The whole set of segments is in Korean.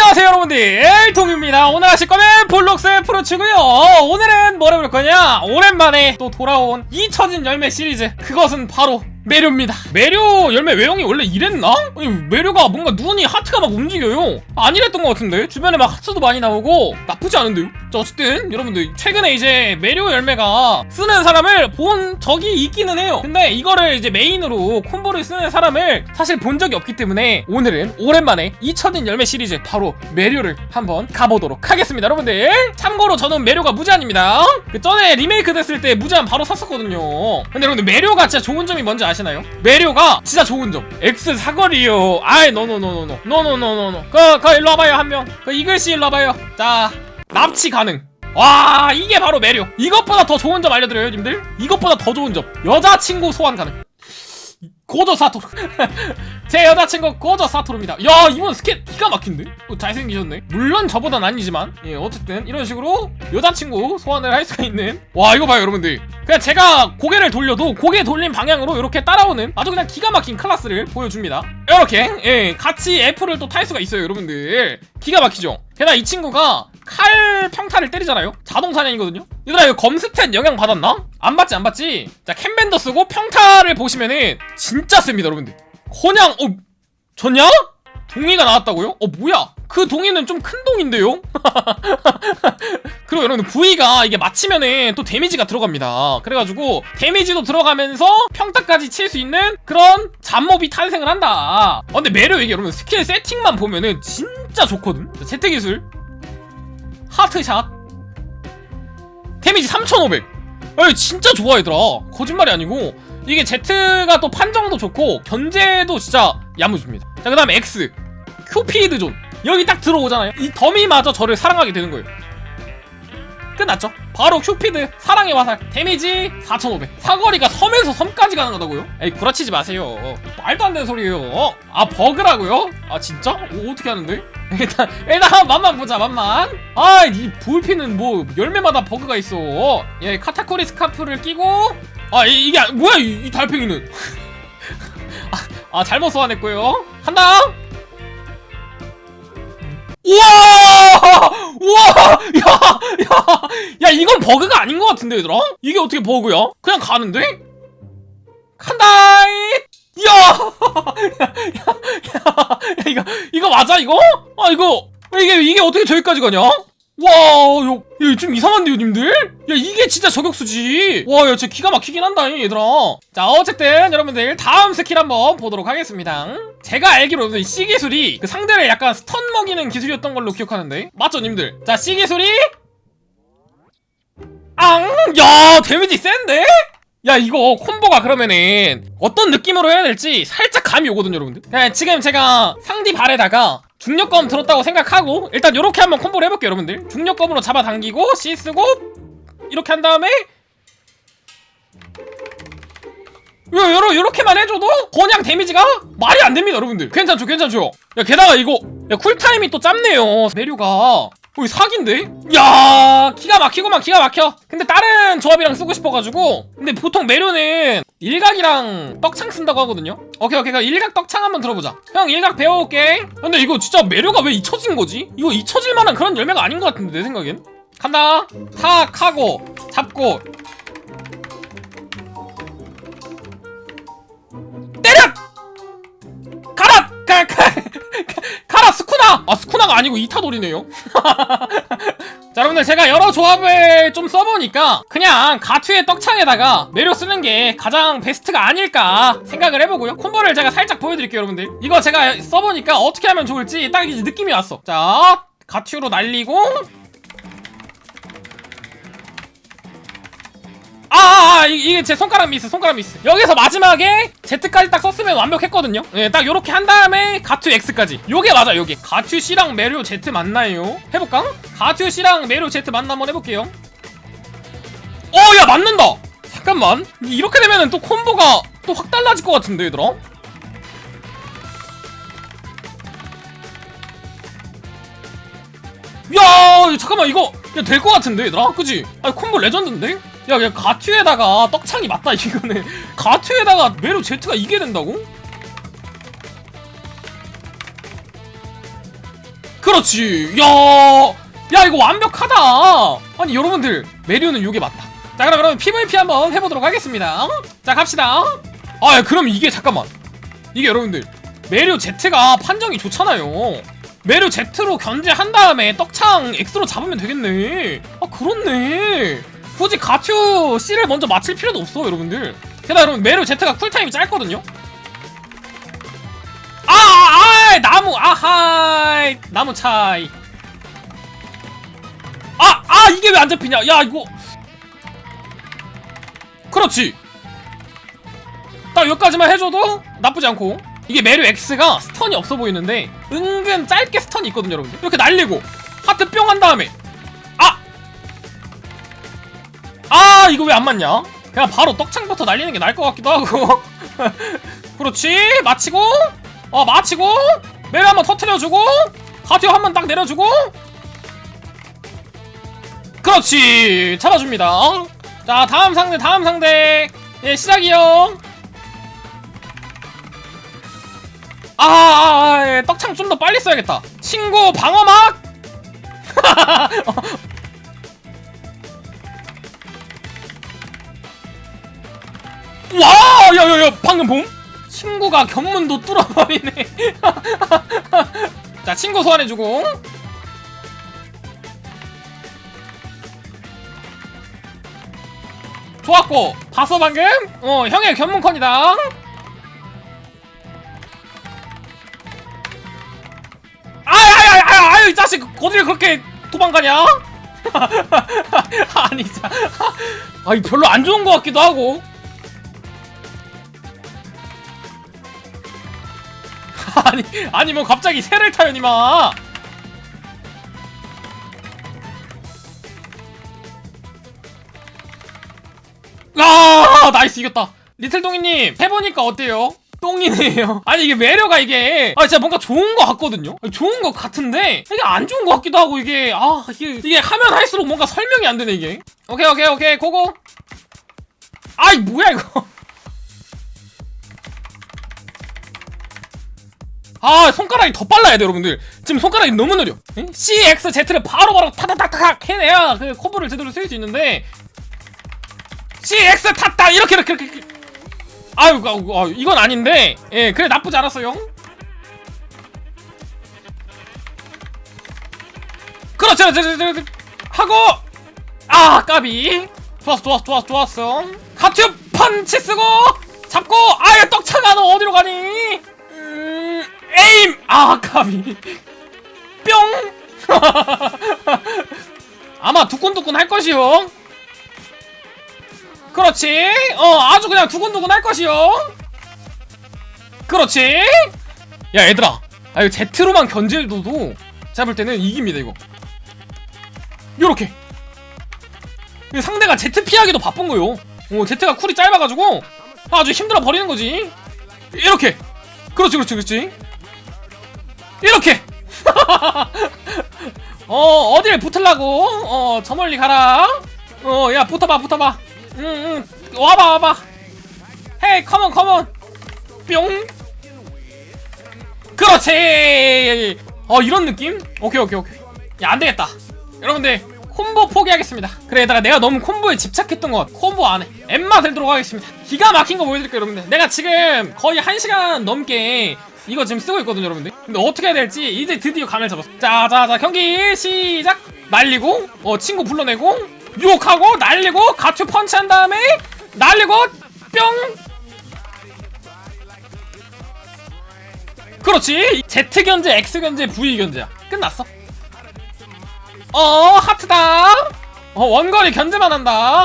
안녕하세요 여러분들. 엘통입니다. 오늘 하실 거는 블록스 프로츠고요. 오늘은 뭘 해볼 거냐? 오랜만에 또 돌아온 잊혀진 열매 시리즈. 그것은 바로 매료입니다. 매료 열매 외형이 원래 이랬나? 아니 매료가 뭔가 눈이 하트가 막 움직여요. 안 이랬던 것 같은데? 주변에 막 하트도 많이 나오고. 나쁘지 않은데요? 자 어쨌든 여러분들 최근에 이제 매료 열매가 쓰는 사람을 본 적이 있기는 해요. 근데 이거를 이제 메인으로 콤보를 쓰는 사람을 사실 본 적이 없기 때문에 오늘은 오랜만에 잊혀진 열매 시리즈 바로 매료를 한번 가보도록 하겠습니다. 여러분들 참고로 저는 매료가 무제한입니다. 그 전에 리메이크 됐을 때 무제한 바로 샀었거든요. 근데 여러분들 매료가 진짜 좋은 점이 뭔지 아시나요? 매료가 진짜 좋은 점. X 사거리요. 아이 노노노노노 노노노노노 그, 그 일로 와봐요 한명그 이글씨 일로 와봐요. 자 납치 가능. 와 이게 바로 매료. 이것보다 더 좋은 점 알려드려요 님들? 이것보다 더 좋은 점. 여자친구 소환 가능 고조 사토루 제 여자친구 고조 사토루입니다. 야 이번 스킨 기가 막힌데? 어, 잘생기셨네. 물론 저보단 아니지만 예 어쨌든 이런 식으로 여자친구 소환을 할 수가 있는. 와 이거 봐요 여러분들. 그냥 제가 고개를 돌려도 고개 돌린 방향으로 이렇게 따라오는 아주 그냥 기가 막힌 클래스를 보여줍니다. 이렇게 예 같이 F를 또 탈 수가 있어요 여러분들. 기가 막히죠 게다가 이 친구가 칼 평타를 때리잖아요 자동 사냥이거든요 얘들아 이거 검스탯 영향 받았나? 안 받지 안 받지 자 캠밴더 쓰고 평타를 보시면은 진짜 셉니다 여러분들 그냥 어 졌냐? 동이가 나왔다고요? 어 뭐야 그 동이는 좀 큰 동인데요? 그리고 여러분들 V가 이게 맞히면은 또 데미지가 들어갑니다. 그래가지고 데미지도 들어가면서 평타까지 칠 수 있는 그런 잡몹이 탄생을 한다. 어, 근데 매력 이게 여러분 스킬 세팅만 보면은 진짜 좋거든? 자, 제트 기술. 하트샷. 데미지 3500에 진짜 좋아 얘들아. 거짓말이 아니고. 이게 Z가 또 판정도 좋고 견제도 진짜 야무집니다. 자그 다음에 X. 큐피드 존 여기 딱 들어오잖아요. 이 더미마저 저를 사랑하게 되는 거예요. 끝났죠? 바로 큐피드 사랑의 화살 데미지 4500 사거리가 섬에서 섬까지 가능하다고요? 에이 구라치지 마세요. 말도 안 되는 소리예요. 아 버그라고요? 아 진짜? 오, 어떻게 하는데? 일단 일단 맛만 보자 맛만. 아이 볼피는 뭐 열매마다 버그가 있어. 예 카타코리 스카프를 끼고. 아 이, 아- 뭐야 이, 이 달팽이는? 아, 아 잘못 소환했고요. 간다 우와! 우와! 야 야 야 이건 버그가 아닌 것 같은데 얘들아? 이게 어떻게 버그야? 그냥 가는데? 간다이 야, 야, 야, 야, 이거 이거 맞아 이거? 아 이거 이게 이게 어떻게 저기까지 가냐? 와, 야, 야, 좀 이상한데요, 님들? 야, 이게 진짜 저격수지. 와, 야, 진짜 기가 막히긴 한다, 얘들아. 자, 어쨌든 여러분들 다음 스킬 한번 보도록 하겠습니다. 제가 알기로는 이 C 기술이 그 상대를 약간 스턴 먹이는 기술이었던 걸로 기억하는데 맞죠, 님들? 자, C 기술이 앙, 야, 데미지 센데? 야 이거 콤보가 그러면은 어떤 느낌으로 해야 될지 살짝 감이 오거든요 여러분들. 그냥 지금 제가 상디 발에다가 중력검 들었다고 생각하고 일단 요렇게 한번 콤보를 해볼게요 여러분들. 중력검으로 잡아당기고 C 쓰고 이렇게 한 다음에 요, 요러, 요렇게만 해줘도 그냥 데미지가 말이 안 됩니다 여러분들. 괜찮죠 괜찮죠? 야 게다가 이거 야 쿨타임이 또 짧네요 매류가 어, 이 사기인데? 야 기가 막히고만 기가 막혀. 근데 다른 조합이랑 쓰고 싶어가지고. 근데 보통 매료는 일각이랑 떡창 쓴다고 하거든요? 오케이 오케이. 그럼 일각 떡창 한번 들어보자. 형 일각 배워올게. 근데 이거 진짜 매료가 왜 잊혀진 거지? 이거 잊혀질 만한 그런 열매가 아닌 것 같은데 내 생각엔. 간다. 탁 하고 잡고 아 아니고 이타돌이네요. 자 여러분들 제가 여러 조합을 좀 써보니까 그냥 가투의 떡창에다가 매력 쓰는 게 가장 베스트가 아닐까 생각을 해보고요. 콤보를 제가 살짝 보여드릴게요 여러분들. 이거 제가 써보니까 어떻게 하면 좋을지 딱 이제 느낌이 왔어. 자 가투로 날리고 아, 아, 아 이- 이게 제 손가락 미스, 손가락 미스. 여기서 마지막에 Z까지 딱 썼으면 완벽했거든요. 예, 딱 요렇게 한 다음에 가투 X까지. 요게 맞아, 요게. 가투 C랑 메료 Z 맞나요? 해볼까? 가투 C랑 메료 Z 맞나 한번 해볼게요. 어, 야, 맞는다! 잠깐만. 이렇게 되면은 또 콤보가 또 확 달라질 것 같은데, 얘들아? 야, 잠깐만, 이거, 야, 될 것 같은데, 얘들아? 그지? 아, 콤보 레전드인데? 야, 야, 가투에다가 떡창이 맞다, 이거는. 가투에다가 메로 Z가 이게 된다고? 그 그렇지. 야, 야 이거 완벽하다. 아니 여러분들 메류는 요게 맞다. 자 그럼 그럼 PVP 한번 해보도록 하겠습니다. 자 갑시다. 아 그럼 이게 잠깐만. 이게 여러분들 메류 Z가 판정이 좋잖아요. 메류 Z로 견제한 다음에 떡창 X로 잡으면 되겠네. 아 그렇네 굳이 가튜 C를 먼저 맞힐 필요도 없어 여러분들 게다가 여러분 메류 Z가 쿨타임이 짧거든요 아, 아, 아, 나무, 아하, 나무 차이. 아, 아, 이게 왜 안 잡히냐? 야, 이거. 그렇지. 딱 여기까지만 해줘도 나쁘지 않고. 이게 메류 X가 스턴이 없어 보이는데 은근 짧게 스턴이 있거든요, 여러분들. 이렇게 날리고 하트 뿅 한 다음에 아, 이거 왜 안 맞냐? 그냥 바로 떡창부터 날리는 게 나을 것 같기도 하고. 그렇지, 마치고. 어 마치고. 메를 한번 터트려주고. 가디오 한번 딱 내려주고. 그렇지 잡아줍니다. 자 다음 상대 다음 상대. 예 시작이요. 아, 아, 아 예, 떡창 좀 더 빨리 써야겠다. 친구 방어막 와 야야야 방금 봄 친구가 견문도 뚫어버리네. 자, 친구 소환해주고. 좋았고, 봤어 방금? 어, 형의 견문컨이다. 아야야야, 아유 이 자식 어딜 그렇게 도망가냐? 아니, 자, 아이 별로 안 좋은 것 같기도 하고. 아니 아니 뭐 갑자기 새를 타요 니마. 아 나이스 이겼다. 리틀동이님 해보니까 어때요? 똥이네요. 아니 이게 매력가 이게. 아 진짜 뭔가 좋은 거 같거든요? 좋은 거 같은데? 이게 안 좋은 거 같기도 하고 이게 아 이게 이게 하면 할수록 뭔가 설명이 안 되네 이게. 오케이 오케이 오케이 고고. 아이 뭐야 이거 아 손가락이 더 빨라야 돼 여러분들. 지금 손가락이 너무 느려. 응? CX Z를 바로바로 타닥타닥 해내야 그 콤보를 제대로 쓸 수 있는데. CX 탔다! 이렇게 이렇게 이렇게 아유 아유, 아유 이건 아닌데. 예 그래 나쁘지 않았어요. 그렇죠 그렇죠. 하고. 아 까비. 좋았어 좋았어 좋았어 좋았어. 가튜 펀치 쓰고 잡고. 아야 떡차가 너 어디로 가니? 음, 에임! 아, 까비. 뿅! 아마 두근두근 할 것이요. 그렇지. 어, 아주 그냥 두근두근 할 것이요. 그렇지. 야, 얘들아. 아, 이거 Z로만 견제해도 잡을 때는 이깁니다, 이거. 요렇게. 상대가 Z 피하기도 바쁜 거요. 어, Z가 쿨이 짧아가지고 아주 힘들어 버리는 거지. 이렇게. 그렇지, 그렇지, 그렇지. 이렇게. 어 어딜 붙을라고? 어 저 멀리 가라. 어 야 붙어봐 붙어봐. 응응. 와봐 와봐. 헤이 컴온 컴온. 뿅. 그렇지. 어 이런 느낌? 오케이 오케이 오케이. 야 안되겠다. 여러분들 콤보 포기하겠습니다. 그래 얘들아 내가 너무 콤보에 집착했던 것 콤보 안해. 엠마 들도록 하겠습니다. 기가 막힌 거 보여드릴게요 여러분들. 내가 지금 거의 1시간 넘게 이거 지금 쓰고 있거든요 여러분들. 근데 어떻게 해야 될지 이제 드디어 감을 잡았어 자자자 경기 시작! 날리고 어 친구 불러내고 유혹하고 날리고 가투 펀치한 다음에 날리고 뿅! 그렇지. Z 견제 X 견제 V 견제야. 끝났어. 어 하트다. 어 원거리 견제만 한다.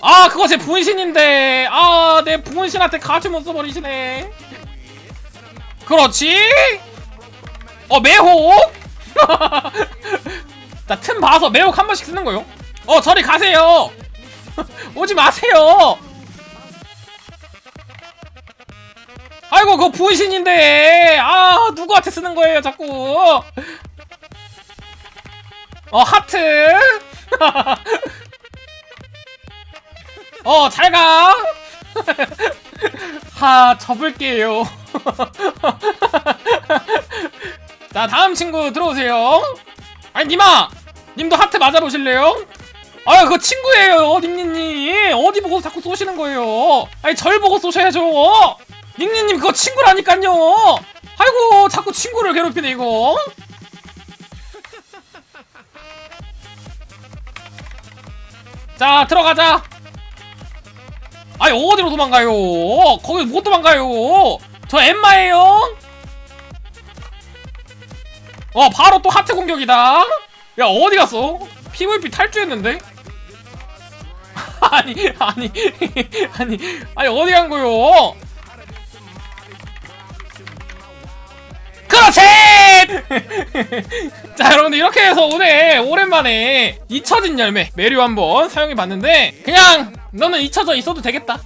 아 그거 제 부인신인데. 아내 부인신한테 가투 못 써버리시네 그렇지? 어 매혹? 자틈 봐서 매혹 한 번씩 쓰는 거요. 어 저리 가세요. 오지 마세요. 아이고 그거 부신인데. 아 누구한테 쓰는 거예요 자꾸? 어 하트? 어 잘가. 하 접을게요 자 다음 친구 들어오세요. 아니 니마 님도 하트 맞아보실래요? 아유 그거 친구예요 닉니님. 어디 보고 자꾸 쏘시는 거예요? 아니 절 보고 쏘셔야죠. 닉니님 그거 친구라니깐요. 아이고 자꾸 친구를 괴롭히네 이거. 자 들어가자. 아니 어디로 도망가요? 거기 못 도망가요 저 엠마예요. 어 바로 또 하트 공격이다. 야 어디 갔어? PVP 탈주했는데? 아니 아니 아니 아니 어디 간 거요? 그렇지! 자 여러분들 이렇게 해서 오늘 오랜만에 잊혀진 열매 메류 한번 사용해봤는데 그냥 너는 잊혀져 있어도 되겠다.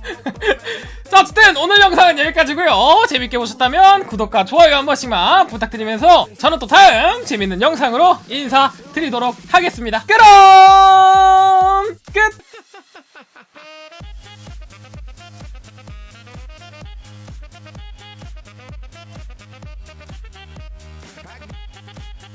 자 어쨌든 오늘 영상은 여기까지고요. 재밌게 보셨다면 구독과 좋아요 한 번씩만 부탁드리면서 저는 또 다음 재밌는 영상으로 인사드리도록 하겠습니다. 그럼 끝